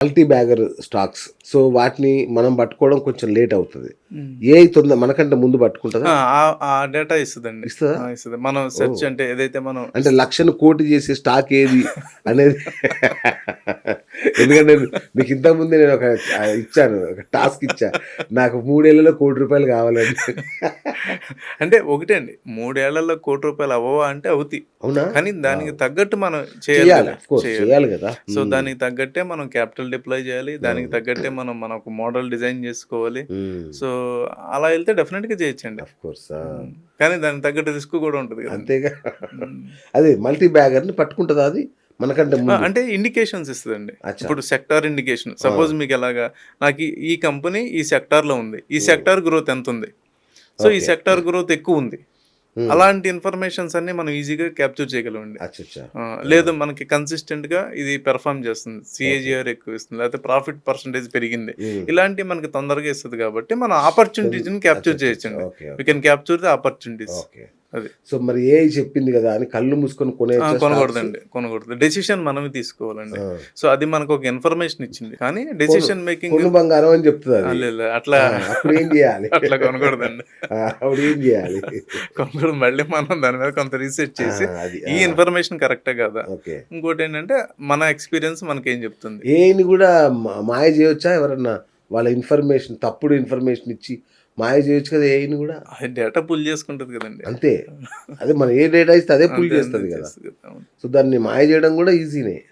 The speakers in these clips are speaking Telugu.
మల్టీ బ్యాగర్ స్టాక్స్ సో వాటిని మనం పట్టుకోవడం కొంచెం లేట్ అవుతుంది. ఏ తొందర మనకంటే ముందు పట్టుకుంటుందా? ఆ- ఆ డేటా ఇస్తుందండి. ఇస్తుందా? ఇస్తుంది. మనం సెర్చ్ అంటే ఏదైతే మనం అంటే లక్షను కోటి చేసే స్టాక్ ఏది అనేది ఎందుకంటే మీకు ముందే నేను ఒక ఇచ్చాను ఒక టాస్క్ ఇచ్చా. నాకు మూడేళ్ళలో కోటి రూపాయలు కావాలని అంటే ఒకటే అండి మూడేళ్ళలో కోటి రూపాయలు అవ్వవా అంటే అవుతాయి అవునా? కానీ దానికి తగ్గట్టు మనం చేయాలి చేయాలి కదా సో దానికి తగ్గట్టే మనం క్యాపిటల్ డిప్లాయ్ చేయాలి దానికి తగ్గట్టే మనం మన ఒక మోడల్ డిజైన్ చేసుకోవాలి. సో అలా వెళ్తే డెఫినెట్గా చేయొచ్చండి కానీ దానికి తగ్గట్టు రిస్క్ కూడా ఉంటుంది అంతేగా. అదే మల్టీ బ్యాగర్ని పట్టుకుంటుందా అది? మనకంటే అంటే ఇండికేషన్స్ ఇస్తుందండి. ఇప్పుడు సెక్టార్ ఇండికేషన్ సపోజ్ మీకు ఎలాగా నాకు ఈ- కంపెనీ ఈ సెక్టార్లో ఉంది. ఈ సెక్టార్ గ్రోత్ ఎంత ఉంది? సో ఈ. సెక్టార్ గ్రోత్ ఎక్కువ ఉంది. అలాంటి ఇన్ఫర్మేషన్స్ అన్ని మనం ఈజీగా క్యాప్చర్ చేయగలమండి. లేదు మనకి కన్సిస్టెంట్గా ఇది పెర్ఫామ్ చేస్తుంది. సిఏజిఆర్ ఎక్కువ ఇస్తుంది. లేకపోతే ప్రాఫిట్ పర్సంటేజ్ పెరిగింది. ఇలాంటి మనకి తొందరగా ఇస్తుంది కాబట్టి మనం ఆపర్చునిటీస్ని క్యాప్చర్ చేయొచ్చండి. We can capture the opportunities so మరి ఏ చెప్పింది కదా అని కళ్ళు మూసుకొని కొనే కొనకూడదండి కొనకూడదు. డెసిషన్ మనమే తీసుకోవాలండి. సో అది మనకు ఒక ఇన్ఫర్మేషన్ ఇచ్చింది. కానీ డెసిషన్ మేకింగ్ బంగారం అని చెప్తుంది అట్లా ఏం చేయాలి? అట్లా కొనకూడదండి. అప్పుడు ఏం చేయాలి? కొనకూడదు మళ్ళీ మనం దాని మీద కొంత రీసెర్చ్ చేసి ఈ ఇన్ఫర్మేషన్ కరెక్టే కదా? ఇంకోటి ఏంటంటే మన ఎక్స్పీరియన్స్ మనకేం చెప్తుంది? ఏని కూడా మాయ చేయొచ్చా ఎవరన్నా? వాళ్ళ ఇన్ఫర్మేషన్ తప్పుడు ఇన్ఫర్మేషన్ ఇచ్చి మాయ చేయొచ్చు కదా ఏని కూడా? అది డేటా పుల్ చేసుకుంటది కదండి. అంతే. అదే మన ఏ డేటా ఇస్తే అదే పుల్ చేస్తుంది కదా. సో దాన్ని మాయ చేయడం కూడా ఈజీనే.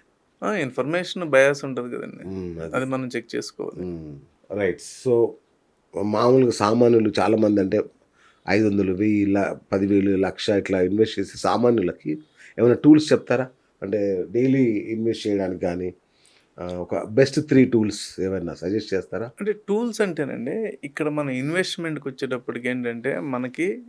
ఇన్ఫర్మేషన్ బయాస్ ఉంటది కదండి. అది. మనం చెక్ చేసుకోవాలి. రైట్ సో మామూలుగా సామాన్యులు చాలామంది అంటే ఐదు వందలు వెయ్యి ల- పదివేలు లక్ష ఇట్లా ఇన్వెస్ట్ చేసి సామాన్యులకి ఏమైనా టూల్స్ చెప్తారా? అంటే డైలీ ఇన్వెస్ట్ చేయడానికి కానీ ఒక బెస్ట్ త్రీ టూల్స్ ఏమైనా సజెస్ట్ చేస్తారా? అంటే టూల్స్ అంటేనండి ఇక్కడ మన ఇన్వెస్ట్మెంట్కి వచ్చేటప్పటికి ఏంటంటే మనకి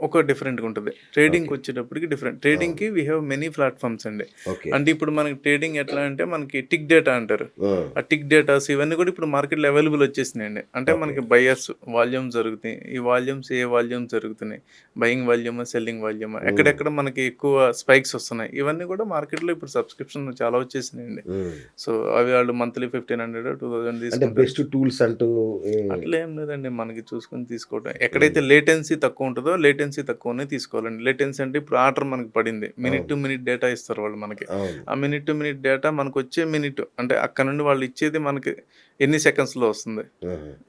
ఒక డిఫరెంట్గా ఉంటుంది. ట్రేడింగ్కి వచ్చేటప్పటికి డిఫరెంట్ ట్రేడింగ్కి వీ హ్యావ్ మెనీ ప్లాట్ఫామ్స్ అండి. అంటే ఇప్పుడు మనకి ట్రేడింగ్ ఎట్లా అంటే మనకి టిక్ డేటా అంటారు. ఆ, ఆ టిక్ డేటాస్ ఇవన్నీ కూడా ఇప్పుడు మార్కెట్లో అవైలబుల్ వచ్చేసినాయండి. అంటే మనకి బయర్స్ వాల్యూమ్ జరుగుతాయి. ఈ వాల్యూమ్స్ ఏ వాల్యూమ్స్ జరుగుతున్నాయి? బయింగ్ వాల్యూమ్ సెల్లింగ్ వాల్యూమ్ ఎక్కడెక్కడ మనకి ఎక్కువ స్పైక్స్ వస్తున్నాయి? ఇవన్నీ కూడా మార్కెట్లో ఇప్పుడు సబ్స్క్రిప్షన్ చాలా వచ్చేసినాయండి. సో అవి వాళ్ళు monthly fifteen hundred two thousand best tools అంటూ అట్లా ఏం లేదండి మనకి చూసుకొని తీసుకోవటం. ఎక్కడైతే లేటెన్సీ తక్కువ ఉంటుందో లేటెన్సీ తక్కువనే తీసుకోవాలండి. లేటెన్సీ అంటే ఇప్పుడు ఆర్డర్ మనకి పడింది. మినిట్ టు మినిట్ డేటా ఇస్తారు వాళ్ళు మనకి. ఆ మినిట్ టు మినిట్ డేటా మనకు వచ్చే మినిట్ అంటే అక్కడ నుండి వాళ్ళు ఇచ్చేది మనకి ఎన్ని seconds లో వస్తుంది.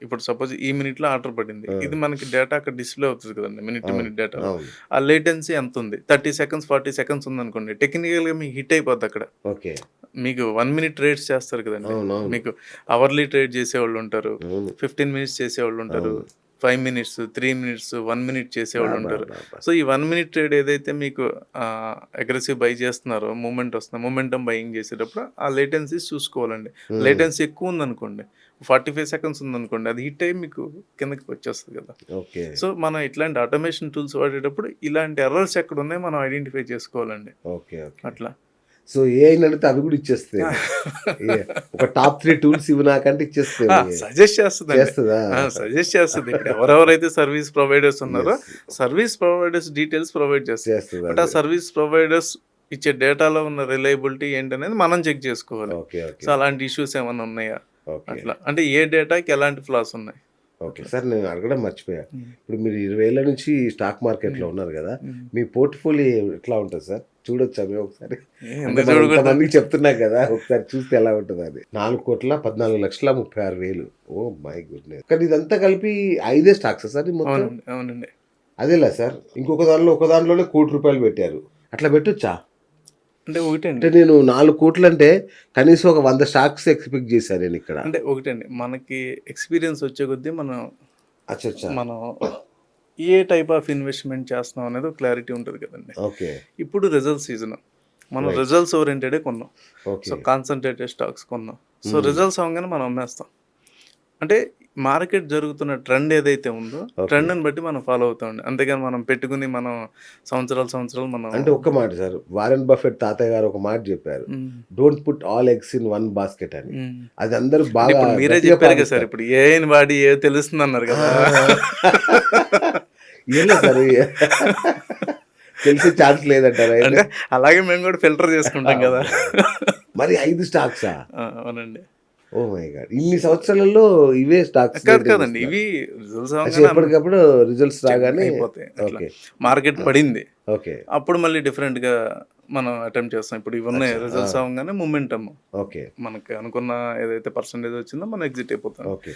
ఇప్పుడు సపోజ్ ఈ minute లో ఆర్డర్ పడింది. ఇది మనకి డేటా అక్కడ డిస్ప్లే అవుతుంది కదండి మినిట్ టు మినిట్ డేటా ఆ లేటెన్సీ ఎంత ఉంది? థర్టీ సెకండ్స్ ఫార్టీ సెకండ్స్ ఉంది అనుకోండి టెక్నికల్గా మీకు హిట్ అయిపోద్ది అక్కడ. ఓకే. మీకు వన్ మినిట్ ట్రేడ్స్ చేస్తారు కదండి. మీకు అవర్లీ ట్రేడ్ చేసేవాళ్ళు ఉంటారు ఫిఫ్టీన్ మినిట్స్ చేసేవాళ్ళు ఉంటారు. Five minutes three minutes one minute చేసేవాళ్ళు ఉంటారు. సో ఈ వన్ మినిట్ ట్రేడ్ ఏదైతే మీకు అగ్రెసివ్ బై చేస్తున్నారో మూమెంట్ వస్తుంది మూమెంటం బయింగ్ చేసేటప్పుడు ఆ లేటెన్సీస్ చూసుకోవాలండి. లేటెన్సీ ఎక్కువ ఉందనుకోండి ఫార్టీ ఫైవ్ సెకండ్స్ ఉందనుకోండి అది హిట్ అయ్యి మీకు కిందకి వచ్చేస్తుంది కదా. ఓకే. సో మనం ఇట్లాంటి ఆటోమేషన్ టూల్స్ వాడేటప్పుడు ఇలాంటి ఎర్రర్స్ ఎక్కడ ఉన్నాయో మనం ఐడెంటిఫై చేసుకోవాలండి. ఓకే. అట్లా. సో ఏ అయినా అడిగితే అవి కూడా ఇచ్చేస్తాయి ఒక టాప్ త్రీ టూల్స్ ఇవి నాకంటే ఇచ్చేస్తాయి సజెస్ట్ చేస్తుంది? చేస్తుందా సజెస్ట్ చేస్తుంది. ఎవరెవరైతే సర్వీస్ ప్రొవైడర్స్ ఉన్నారో సర్వీస్ ప్రొవైడర్స్ డీటెయిల్స్ ప్రొవైడ్ చేస్తారు చేస్తుంది. అంటే ఆ సర్వీస్ ప్రొవైడర్స్ ఇచ్చే డేటాలో ఉన్న రిలయబిలిటీ ఏంటనేది మనం చెక్ చేసుకోవాలి. సో అలాంటి ఇష్యూస్ ఏమైనా ఉన్నాయా? అట్లా. అంటే ఏ డేటాకి ఎలాంటి ఫ్లాస్ ఉన్నాయి? ఓకే. సార్ నేను అడగడం మర్చిపోయా. ఇప్పుడు మీరు ఇరవై ఏళ్ళ నుంచి స్టాక్ మార్కెట్లో ఉన్నారు కదా మీ పోర్ట్ఫోలియో ఎట్లా ఉంటుంది సార్? చూడొచ్చా మేము ఒకసారి? ఇంతమందికి చెప్తున్నా కదా ఒకసారి చూస్తే ఎలా ఉంటుంది అది. నాలుగు కోట్ల పద్నాలుగు లక్షల ముప్పై ఆరు వేలు. Oh my goodness. కానీ ఇదంతా కలిపి ఐదే స్టాక్స్ సార్ మొత్తం? అవునండి. అదేలా సార్? ఇంకొక దానిలో ఒక దానిలోనే కోటి రూపాయలు పెట్టారు. అట్లా పెట్టొచ్చా? అంటే ఒకటండి. అంటే నేను నాలుగు కోట్లు అంటే కనీసం ఒక వంద స్టాక్స్ ఎక్స్పెక్ట్ చేశాను నేను ఇక్కడ. అంటే ఒకటండి మనకి ఎక్స్పీరియన్స్ వచ్చే కొద్దీ మనం అచ్చా మనం ఏ టైప్ ఆఫ్ ఇన్వెస్ట్మెంట్ చేస్తున్నాం అనేది క్లారిటీ ఉంటుంది కదండి. ఓకే. ఇప్పుడు రిజల్ట్ సీజన్. మనం రిజల్ట్స్ ఓరియంటెడే కొన్నాం. సో కాన్సన్ట్రేటెడ్ స్టాక్స్ కొన్నాం. సో రిజల్ట్స్ అవగానే మనం అమ్మేస్తాం. అంటే మార్కెట్ జరుగుతున్న ట్రెండ్ ఏదైతే ఉందో ట్రెండ్ని బట్టి మనం ఫాలో అవుతామండి అంతేగాని మనం పెట్టుకుని మనం సంవత్సరాలు సంవత్సరాలు మనం అంటే ఒక్క మాట సార్ వారెన్ బఫెట్ తాతయ్య గారు ఒక మాట చెప్పారు. Don't put all eggs in one basket అని. అది అందరూ బాగా మీరే చెప్పారు కదా సార్. ఇప్పుడు ఏ వాడి ఏ తెలుస్తుంది అన్నారు కదా. ఏం సార్ తెలిసే ఛాన్స్ లేదంటారా అలాగే మేము కూడా ఫిల్టర్ చేసుకుంటాం కదా. మరి ఐదు స్టాక్సా? ఆ, అవునండి. ఓ మై గాడ్ ఇన్ని సంవత్సరాలలో ఇవే స్టాక్స్ కాదు కాదండి ఇవి ఎప్పటికప్పుడు రిజల్ట్స్ రాగానే అయిపోతాయి. మార్కెట్ పడింది. ఓకే. అప్పుడు మళ్ళీ డిఫరెంట్గా మనం అటెంప్ట్ చేస్తాం. ఇప్పుడు ఇవన్నీ రిజల్ట్స్ అవగానే మూమెంటమ్ ఓకే. మనకి అనుకున్న ఏదైతే పర్సంటేజ్ వచ్చిందో మనం ఎగ్జిట్ అయిపోతాం. ఓకే.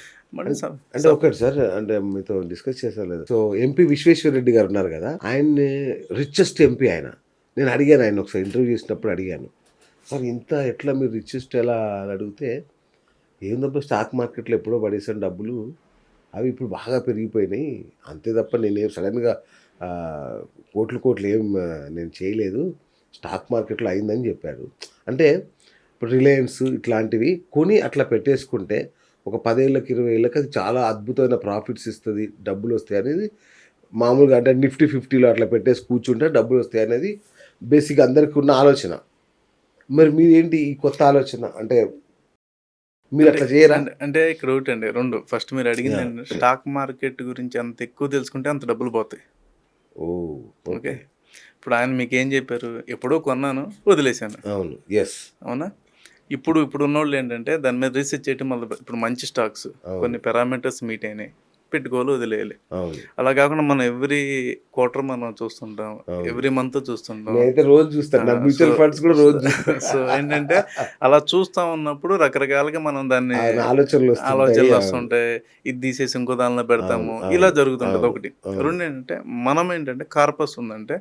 అంటే ఒకటి సార్ అంటే మీతో డిస్కస్ చేసాం లేదు. సో ఎంపీ విశ్వేశ్వర రెడ్డి గారు ఉన్నారు కదా ఆయన్ని రిచెస్ట్ ఎంపీ ఆయన. నేను అడిగాను ఆయన ఒకసారి ఇంటర్వ్యూ చేసినప్పుడు అడిగాను. సార్ ఇంత ఎట్లా మీరు రిచెస్ట్ ఎలా? అని అడిగితే ఏందబ్బా స్టాక్ మార్కెట్లో ఎప్పుడో పడేసాను డబ్బులు అవి ఇప్పుడు బాగా పెరిగిపోయినాయి. అంతే తప్ప నేనేం సడన్గా కోట్లు కోట్లు ఏం నేను చేయలేదు. స్టాక్ మార్కెట్లో అయిందని చెప్పారు. అంటే ఇప్పుడు రిలయన్స్ ఇట్లాంటివి కొని అట్లా పెట్టేసుకుంటే ఒక పదేళ్ళకి ఇరవై ఏళ్ళకి అది చాలా అద్భుతమైన ప్రాఫిట్స్ ఇస్తుంది డబ్బులు వస్తాయి అనేది మామూలుగా అంటే నిఫ్టీ ఫిఫ్టీలో అట్లా పెట్టేసి కూర్చుంటే డబ్బులు వస్తాయి అనేది బేసిక్ అందరికీ ఉన్న ఆలోచన. మరి మీరేంటి ఈ కొత్త ఆలోచన? అంటే మీరు అట్లా చేయరా? అంటే- ఇక్కడ ఒకటి అండి రెండు. ఫస్ట్ మీరు అడిగింది స్టాక్ మార్కెట్ గురించి అంత ఎక్కువ తెలుసుకుంటే అంత డబ్బులు పోతాయి. Oh okay. ఇప్పుడు ఆయన మీకు ఏం చెప్పారు? ఎప్పుడో కొన్నాను వదిలేశాను. అవును ఎస్ అవునా? ఇప్పుడు ఇప్పుడు ఉన్నోళ్ళు ఏంటంటే దాని మీద రీసెర్చ్ చేయటం వల్ల ఇప్పుడు మంచి స్టాక్స్ కొన్ని పారామీటర్స్ మీట్ అయినాయి. పెట్టుకోవాలి వదిలేయాలి. అలా కాకుండా మనం ఎవ్రీ క్వార్టర్ మనం చూస్తుంటాం. ఎవ్రీ మంత్ చూస్తుంటాం. నేనైతే రోజు చూస్తాను. మ్యూచువల్ ఫండ్స్ కూడా రోజు సో ఏంటంటే అలా చూస్తా ఉన్నప్పుడు రకరకాలుగా మనం దాన్ని ఆలోచనలు. ఆలోచనలు వస్తుంటాయి. ఇది తీసేసి ఇంకో దానిలో పెడతాము. ఇలా జరుగుతుంటది అవును, ఒకటి. రెండు ఏంటంటే మనం ఏంటంటే కార్పస్ ఉందంటే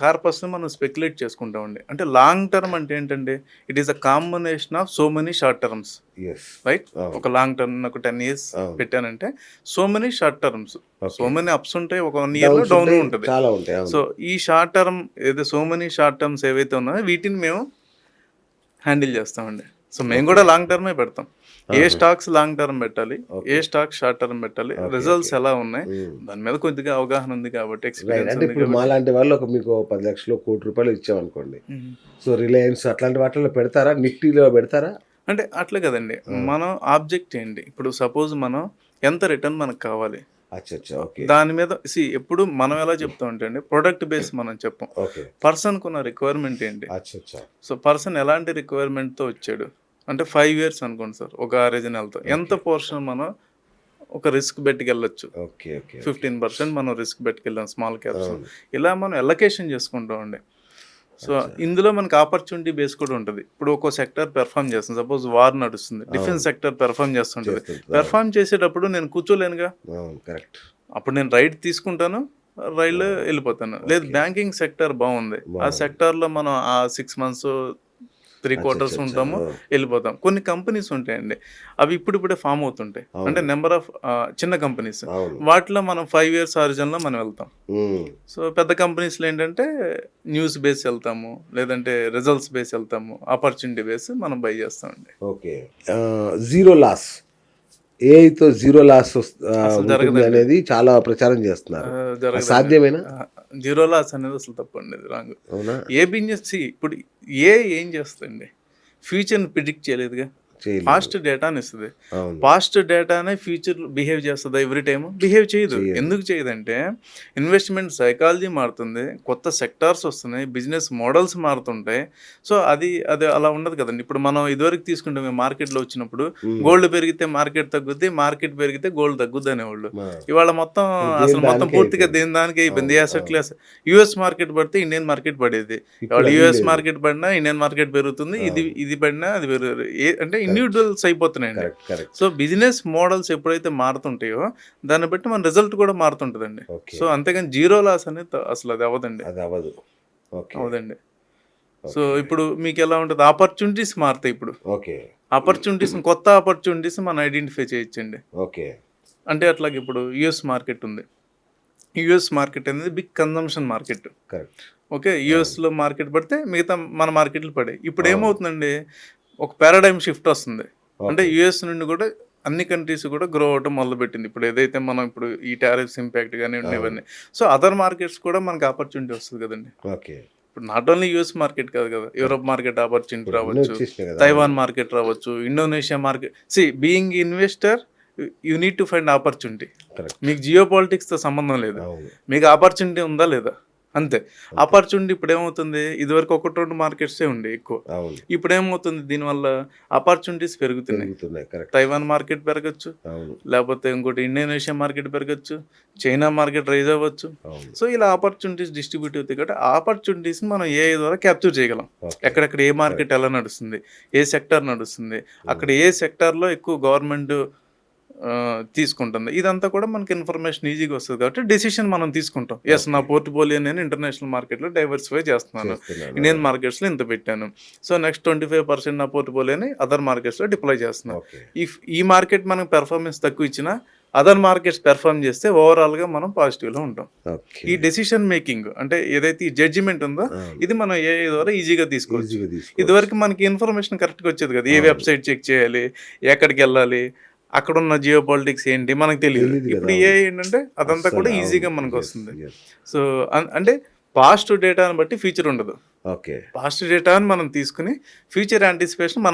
కార్పస్ని మనం స్పెక్యులేట్ చేసుకుంటామండి. అంటే లాంగ్ టర్మ్ అంటే ఏంటంటే it is a combination of so many short terms. Right. ఒక లాంగ్ టర్మ్ ఒక ten years. పెట్టానంటే so many short terms. So many ups ఉంటాయి ఒక వన్ ఇయర్లో డౌన్ ఉంటుంది. సో ఈ షార్ట్ టర్మ్ ఏదో సో మెనీ షార్ట్ టర్మ్స్ ఏవైతే ఉన్నాయో వీటిని మేము హ్యాండిల్ చేస్తామండి. సో మేము కూడా లాంగ్ టర్మే పెడతాం. ఏ స్టాక్స్ లాంగ్ టర్మ్ పెట్టాలి ఏ స్టాక్స్ షార్ట్ టర్మ్ పెట్టాలి రిజల్ట్స్ ఎలా ఉన్నాయి? Mm. దాని మీద కొద్దిగా అవగాహన ఉంది కాబట్టి ఎక్స్పీరియన్స్ మాలాంటి వాళ్ళు ఒక మీకు పది లక్షలు కోటి రూపాయలు ఇచ్చామనుకోండి. సో రిలయన్స్ అట్లాంటి వాటిలో పెడతారా? నిఫ్టీలో పెడతారా? అంటే అట్లే కదండి. మనం ఆబ్జెక్ట్ ఏంటి? ఇప్పుడు సపోజ్ మనం ఎంత రిటర్న్ మనకు కావాలి? దాని మీద సి ఎప్పుడు మనం ఎలా చెప్తాం అంటే అండి ప్రొడక్ట్ బేస్ మనం చెప్పం. పర్సన్ కున్న రిక్వైర్మెంట్ ఏంటి? సో పర్సన్ ఎలాంటి రిక్వైర్మెంట్తో వచ్చాడు? అంటే ఫైవ్ ఇయర్స్ అనుకోండి సార్ ఒక రీజనల్తో ఎంత పోర్షన్ మనం ఒక రిస్క్ పెట్టుకెళ్ళొచ్చు? ఫిఫ్టీన్ పర్సెంట్ మనం రిస్క్ పెట్టుకెళ్ళాం స్మాల్ క్యాప్స్. ఇలా మనం ఎలకేషన్ చేసుకుంటామండి సో ఇందులో మనకి ఆపర్చునిటీ బేస్ కూడా ఉంటుంది. ఇప్పుడు ఒక్కో సెక్టర్ పెర్ఫామ్ చేస్తుంది. సపోజ్ వార్ నడుస్తుంది. డిఫెన్స్ సెక్టర్ పెర్ఫామ్ చేస్తుంటుంది. పెర్ఫామ్ చేసేటప్పుడు నేను కూర్చోలేనుగా. కరెక్ట్. అప్పుడు నేను రైడ్ తీసుకుంటాను రైల్లో వెళ్ళిపోతాను. లేదు బ్యాంకింగ్ సెక్టర్ బాగుంది. ఆ. సెక్టార్లో మనం ఆ సిక్స్ మంత్స్ త్రీ క్వార్టర్స్ ఉంటాము. వెళ్ళిపోతాం. కొన్ని కంపెనీస్ ఉంటాయండి. అవి ఇప్పుడిప్పుడే ఫామ్ అవుతుంటాయి. అంటే నెంబర్ ఆఫ్ చిన్న కంపెనీస్. వాటిలో మనం ఫైవ్ ఇయర్స్ ఆరిజిన్లో మనం వెళ్తాం. సో పెద్ద కంపెనీస్లో ఏంటంటే న్యూస్ బేస్ వెళ్తాము లేదంటే రిజల్ట్స్ బేస్ వెళ్తాము ఆపర్చునిటీ బేస్ మనం బై చేస్తామండి. Okay. Zero loss. ఏఐతో zero loss. అనేది చాలా ప్రచారం చేస్తున్నారు. సాధ్యమేనా? జీరో లాస్ అనేది అసలు తప్పండి ఇది రాంగ్. ఏ బిజినెస్ ఇప్పుడు ఏ ఏం చేస్తుంది ఫ్యూచర్ని ప్రిడిక్ట్ చేయలేదుగా? చేయలేదు పాస్ట్ డేటాని ఇస్తుంది. పాస్ట్ డేటానే ఫ్యూచర్ బిహేవ్ చేస్తుంది ఎవ్రీ టైం బిహేవ్ చేయదు. చేయదు. ఎందుకు చేయదంటే ఇన్వెస్ట్మెంట్ సైకాలజీ మారుతుంది కొత్త సెక్టార్స్ వస్తున్నాయి బిజినెస్ మోడల్స్ మారుతుంటాయి. సో అది అది అలా ఉండదు కదండి. ఇప్పుడు మనం ఇదివరకు తీసుకుంటే మేము మార్కెట్లో వచ్చినప్పుడు గోల్డ్ పెరిగితే మార్కెట్ తగ్గుద్ది మార్కెట్ పెరిగితే గోల్డ్ తగ్గుద్ది అనేవాళ్ళు. ఇవాళ మొత్తం అసలు మొత్తం పూర్తిగా. దేని దానికి అయిపోయింది? అసెట్ క్లాస్ యుఎస్ మార్కెట్ పడితే ఇండియన్ మార్కెట్ పడేది. ఇవాళ యుఎస్. మార్కెట్ పడినా ఇండియన్ మార్కెట్ పెరుగుతుంది ఇది ఇది పడినా అది పెరుగు అంటే ఇండివిజువల్స్ అయిపోతున్నాయండి. సో బిజినెస్ మోడల్స్ ఎప్పుడైతే మారుతుంటాయో దాన్ని బట్టి మన రిజల్ట్ కూడా మారుతుంటుందండి. సో అంతేగాని జీరో లాస్ అనేది అసలు అది అవ్వదండి. అది అవ్వదు. ఓకే అవదండి సో ఇప్పుడు మీకు ఎలా ఉంటుంది? ఆపర్చునిటీస్ మారుతాయి ఇప్పుడు. ఓకే ఆపర్చునిటీస్ కొత్త ఆపర్చునిటీస్ మనం ఐడెంటిఫై చేయొచ్చండి. ఓకే అంటే అట్లాగే ఇప్పుడు యుఎస్ మార్కెట్ ఉంది. యుఎస్ మార్కెట్ అనేది big consumption market correct okay యుఎస్లో మార్కెట్ పడితే మిగతా మన మార్కెట్లు పడాయి. ఇప్పుడు ఏమవుతుందండి? ఒక పారాడైమ్ షిఫ్ట్ వస్తుంది. అంటే యుఎస్ నుండి కూడా అన్ని కంట్రీస్ కూడా గ్రో అవటం మొదలుపెట్టింది. ఇప్పుడు ఏదైతే మనం ఇప్పుడు ఈ టారిఫ్స్ ఇంపాక్ట్ కానీ ఉండేవన్నీ. సో అదర్ మార్కెట్స్ కూడా మనకి ఆపర్చునిటీ వస్తుంది కదండి. ఓకే. ఇప్పుడు నాట్ ఓన్లీ యుఎస్ మార్కెట్ కాదు కదా యూరోప్ మార్కెట్ ఆపర్చునిటీ రావచ్చు తైవాన్ మార్కెట్ రావచ్చు Indonesia market see being investor you need to find opportunity మీకు జియో తో సంబంధం లేదు. మీకు ఆపర్చునిటీ ఉందా లేదా? అంతే. ఆపర్చునిటీ ఇప్పుడు ఏమవుతుంది ఇదివరకు ఒకటి రెండు మార్కెట్సే ఉండే ఎక్కువ. ఇప్పుడు ఏమవుతుంది దీనివల్ల ఆపర్చునిటీస్ పెరుగుతున్నాయి. తైవాన్ మార్కెట్ పెరగచ్చు. లేకపోతే ఇంకోటి ఇండోనేషియా మార్కెట్ పెరగచ్చు. చైనా మార్కెట్ రైజ్ అవ్వచ్చు. సో ఇలా ఆపర్చునిటీస్ డిస్ట్రిబ్యూట్ అవుతాయి కాబట్టి ఆపర్చునిటీస్ మనం ఏ ద్వారా క్యాప్చర్ చేయగలం. ఎక్కడెక్కడ ఏ మార్కెట్ ఎలా నడుస్తుంది? ఏ సెక్టర్ నడుస్తుంది? అక్కడ ఏ సెక్టార్లో ఎక్కువ గవర్నమెంట్ తీసుకుంటుంది. ఇదంతా కూడా మనకి ఇన్ఫర్మేషన్ ఈజీగా వస్తుంది కాబట్టి డెసిషన్ మనం తీసుకుంటాం. ఎస్ నా పోర్ట్ఫోలియో నేను ఇంటర్నేషనల్ మార్కెట్లో డైవర్సిఫై చేస్తున్నాను. ఇండియన్ మార్కెట్స్లో ఇంత పెట్టాను. So next twenty five percent నా పోర్ట్ఫోలియోని అదర్ మార్కెట్స్లో డిప్లాయ్ చేస్తున్నాను. ఇఫ్ ఈ మార్కెట్ మనకు పెర్ఫార్మెన్స్ తక్కువ ఇచ్చినా అదర్ మార్కెట్స్ పెర్ఫార్మ్ చేస్తే ఓవరాల్గా మనం పాజిటివ్లో ఉంటాం. ఈ డెసిషన్ మేకింగ్ అంటే ఏదైతే ఈ జడ్జిమెంట్ ఉందో. ఇది మనం ఏ ద్వారా ఈజీగా తీసుకోవచ్చు. ఇదివరకు మనకి ఇన్ఫర్మేషన్ కరెక్ట్గా వచ్చేది కదా. ఏ. వెబ్సైట్ చెక్ చేయాలి ఎక్కడికి వెళ్ళాలి అక్కడ ఉన్న జియో పాలిటిక్స్ ఏంటి మనకు తెలియదు. ఇప్పుడు ఏ ఏంటంటే అదంతా కూడా ఈజీగా. మనకు వస్తుంది. సో అంటే పాస్ట్ డేటాని బట్టి ఫ్యూచర్ ఉండదు. ఓకే పాస్ట్ డేటాని మనం తీసుకుని ఫ్యూచర్ యాంటిసిపేషన్ మన